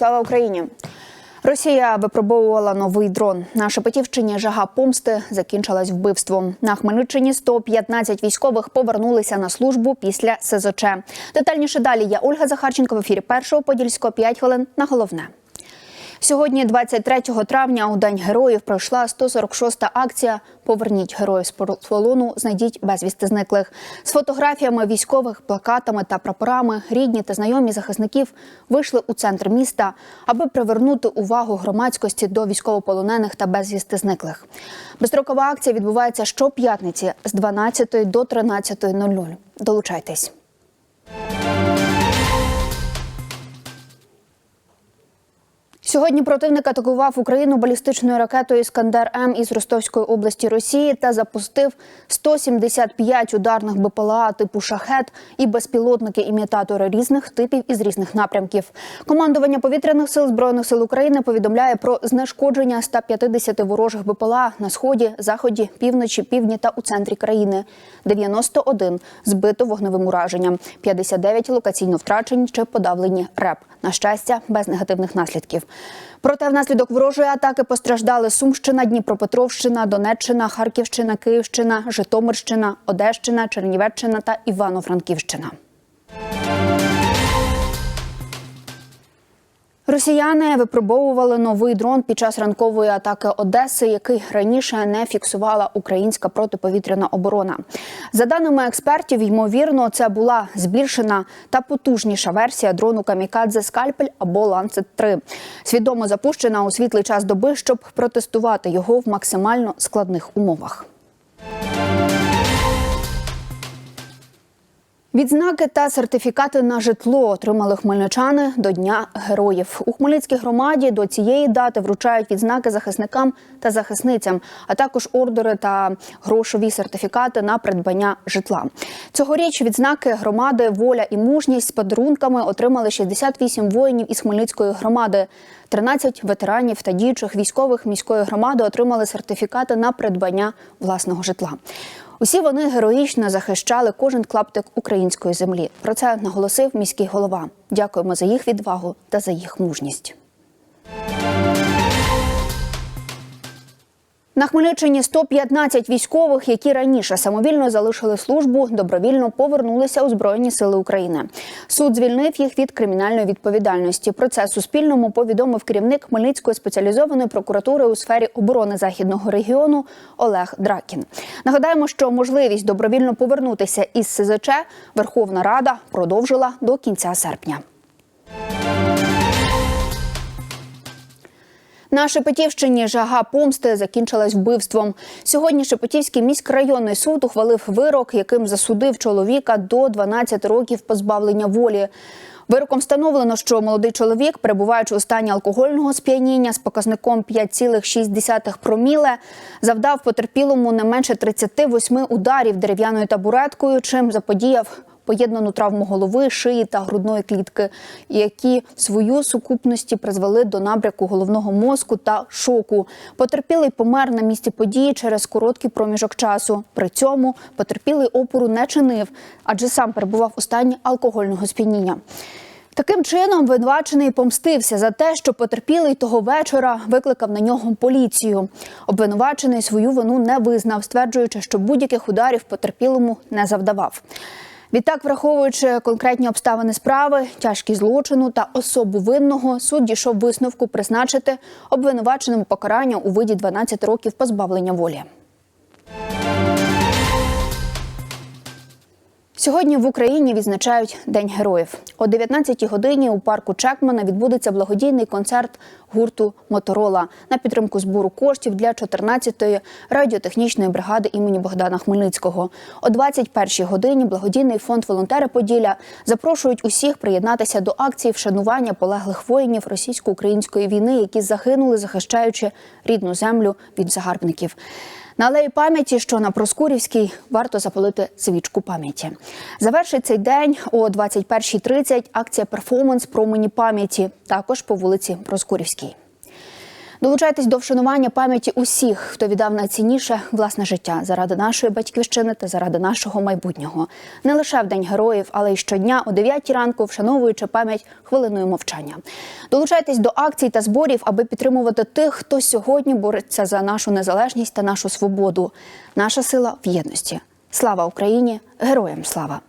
Слава Україні! Росія випробовувала новий дрон. На Шепетівщині жага помсти закінчилась вбивством. На Хмельниччині 115 військових повернулися на службу після СЗЧ. Детальніше далі я Ольга Захарченко в ефірі першого подільського 5 хвилин на головне. Сьогодні, 23 травня, у День героїв, пройшла 146-та акція Поверніть героїв з полону, знайдіть безвісти зниклих з фотографіями військових, плакатами та прапорами. Рідні та знайомі захисників вийшли у центр міста, аби привернути увагу громадськості до військовополонених та безвісти зниклих. Безстрокова акція відбувається щоп'ятниці з 12 до 13.00. Долучайтесь. Сьогодні противник атакував Україну балістичною ракетою Іскандер М із Ростовської області Росії та запустив 175 ударних БПЛА типу шахет і безпілотники імітатори різних типів із різних напрямків. Командування повітряних сил збройних сил України повідомляє про знешкодження 150 ворожих БПЛА на сході, заході, півночі, півдні та у центрі країни. 91 збито вогневим ураженням, 59 локаційно втрачені чи подавлені РЕП. На щастя, без негативних наслідків. Проте внаслідок ворожої атаки постраждали Сумщина, Дніпропетровщина, Донеччина, Харківщина, Київщина, Житомирщина, Одещина, Чернівеччина та Івано-Франківщина. Росіяни випробовували новий дрон під час ранкової атаки Одеси, який раніше не фіксувала українська протиповітряна оборона. За даними експертів, ймовірно, це була збільшена та потужніша версія дрону Камікадзе Скальпель або Ланцет 3 свідомо запущена у світлий час доби, щоб протестувати його в максимально складних умовах. Відзнаки та сертифікати на житло отримали хмельничани до Дня героїв. У Хмельницькій громаді до цієї дати вручають відзнаки захисникам та захисницям, а також ордери та грошові сертифікати на придбання житла. Цьогоріч відзнаки громади Воля і мужність з подарунками отримали 68 воїнів із Хмельницької громади. 13 ветеранів та діючих військових міської громади отримали сертифікати на придбання власного житла. Усі вони героїчно захищали кожен клаптик української землі. Про це наголосив міський голова. Дякуємо за їх відвагу та за їх мужність. На Хмельниччині 115 військових, які раніше самовільно залишили службу, добровільно повернулися у Збройні Сили України. Суд звільнив їх від кримінальної відповідальності. Про це Суспільному повідомив керівник Хмельницької спеціалізованої прокуратури у сфері оборони західного регіону Олег Дракін. Нагадаємо, що можливість добровільно повернутися із СЗЧ Верховна Рада продовжила до кінця серпня. На Шепетівщині жага помсти закінчилась вбивством. Сьогодні Шепетівський міськрайонний суд ухвалив вирок, яким засудив чоловіка до 12 років позбавлення волі. Вироком встановлено, що молодий чоловік, перебуваючи у стані алкогольного сп'яніння з показником 5,6 проміле, завдав потерпілому не менше 38 ударів дерев'яною табуреткою, чим заподіяв поєднану травму голови, шиї та грудної клітки, які в свою сукупності призвели до набряку головного мозку та шоку. Потерпілий помер на місці події через короткий проміжок часу. При цьому потерпілий опору не чинив, адже сам перебував у стані алкогольного сп'яніння. Таким чином, винувачений помстився за те, що потерпілий того вечора викликав на нього поліцію. Обвинувачений свою вину не визнав, стверджуючи, що будь-яких ударів потерпілому не завдавав. Відтак, враховуючи конкретні обставини справи, тяжкі злочину та особу винного, суд дійшов висновку призначити обвинуваченому покарання у виді 12 років позбавлення волі. Сьогодні в Україні відзначають День героїв. О 19-й годині у парку Чекмана відбудеться благодійний концерт гурту Моторола на підтримку збору коштів для 14-ї радіотехнічної бригади імені Богдана Хмельницького. О 21-й годині благодійний фонд Волонтери Поділля запрошують усіх приєднатися до акції вшанування полеглих воїнів російсько-української війни, які загинули, захищаючи рідну землю від загарбників. На алеї пам'яті, що на Проскурівській, варто запалити свічку пам'яті. Завершить цей день о 21.30 акція перформанс промені пам'яті, також по вулиці Проскурівській. Долучайтесь до вшанування пам'яті усіх, хто віддав найцінніше власне життя заради нашої батьківщини та заради нашого майбутнього. Не лише в день героїв, але й щодня о 9 ранку, вшановуючи пам'ять хвилиною мовчання. Долучайтесь до акцій та зборів, аби підтримувати тих, хто сьогодні бореться за нашу незалежність та нашу свободу. Наша сила в єдності. Слава Україні! Героям слава!